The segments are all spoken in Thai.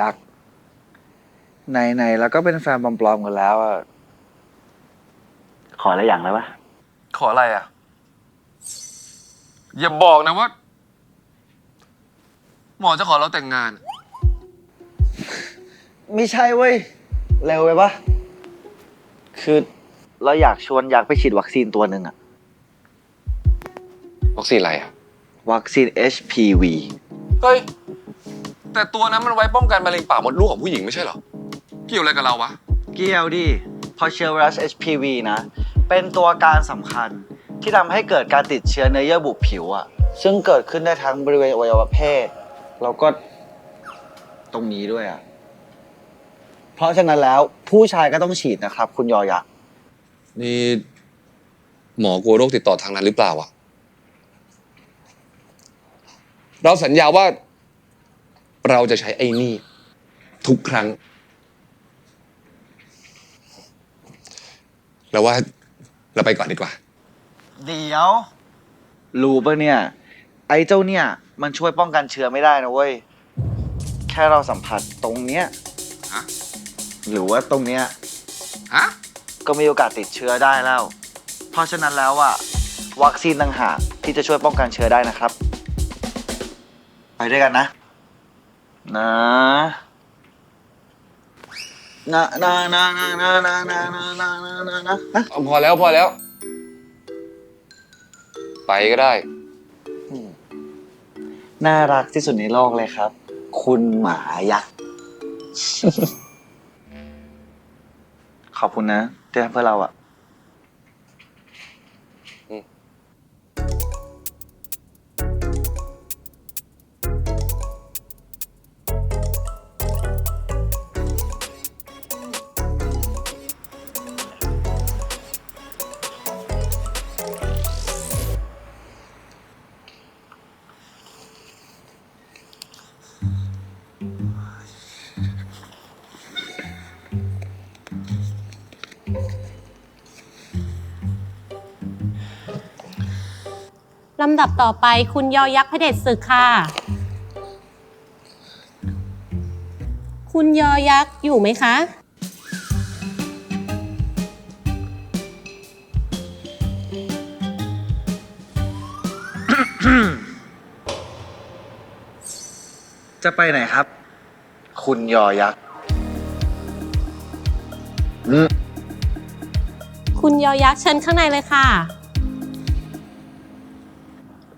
ยักษ์ไหนๆแล้วก็เป็นแฟนปลอมๆกันแล้วอะขออะไรอย่างแล้วปะขออะไรอะ อย่าบอกนะว่า หมอจะขอเราแต่งงาน ไม่ใช่เว้ย เร็วไปปะคือเราอยากชวนอยากไปฉีดวัคซีนตัวหนึ่งอะวัคซีนอะไรอะ วัคซีน HPV เฮ้ย แต่ตัวนั้นมันไว้ป้องกันมะเร็งปากมดลูกของผู้หญิงไม่ใช่เหรอ เกี่ยวอะไรกับเราวะ เกี่ยวดิเพราะเชื้อไวรัส HPV นะ เป็นตัวการสำคัญที่ทำให้เกิดการติดเชื้อเนื้อเยื่อบุผิวอะซึ่งเกิดขึ้นได้ทั้งบริเวณอวัยวะเพศ แล้วก็ตรงนี้ด้วยอะเพราะฉะนั้นแล้วผู้ชายก็ต้องฉีดนะครับ คุณยอยักษ์นี่หมอกลัวโรคติดต่อทางนั้นหรือเปล่าอะเราสัญญาว่า เราจะใช้ไอ้นี่ ทุกครั้ง แล้วว่าเราไปก่อนดีกว่า เดี๋ยว รู้ปะเนี่ย ไอ้เจ้าเนี่ย มันช่วยป้องกันเชื้อไม่ได้นะเว้ย แค่เราสัมผัสตรงเนี้ยฮะ หรือว่าตรงเนี้ย ฮะ ก็มีโอกาสติดเชื้อได้แล้ว เพราะฉะนั้นแล้วอะวัคซีนต่างหากที่จะช่วยป้องกันเชื้อได้นะครับ ไปด้วยกันนะ นะนะนะนะนะนะนะนะนะนะนะนะนะนะเอาพอแล้วพอแล้ว ไปก็ได้ น่ารักที่สุดในโลกเลยครับ คุณหมายักษ์ ขอบคุณนะที่ทำเพื่อเราอะ ลำดับต่อไปคุณยอยักษ์พระเดชศึกค่ะ คุณยอยักษ์อยู่ไหมคะ จะไปไหนครับ คุณยอยักษ์คุณยอยักษ์เชิญข้างในเลยค่ะ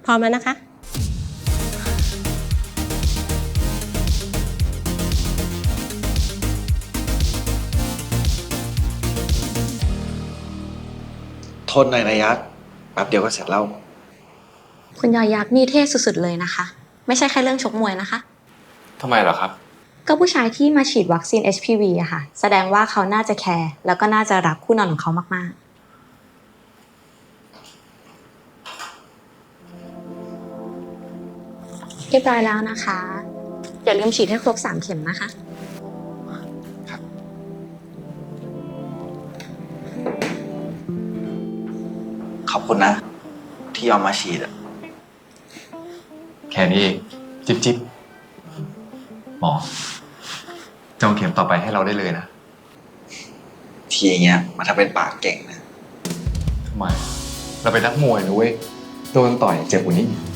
พร้อมแล้วนะคะ ทนหน่อยนะยักษ์แป๊บเดียวก็เสร็จแล้ว คุณยอยักษ์นี่เท่สุดๆเลยนะคะ ไม่ใช่แค่เรื่องชกมวยนะคะ ทำไมเหรอครับ ก็ผู้ชายที่มาฉีดวัคซีน HPV อะค่ะ แสดงว่าเขาน่าจะแคร์แล้วก็น่าจะรักคู่นอนของเขามากๆ รียบร้อยแล้วนะคะ อย่าลืมฉีดให้ครบ 3 เข็มนะคะขอบคุณนะ ที่ยอมมาฉีดอะแค่นี้เองจิ๊บจิ๊บหมอจองเข็มต่อไปให้เราได้เลยนะทีอย่างเงี้ยมันทำเป็นปากเก่งนะทำไมเราเป็นนักมวยนะเว้ยโดนต่อยเจ็บกว่านี้อีก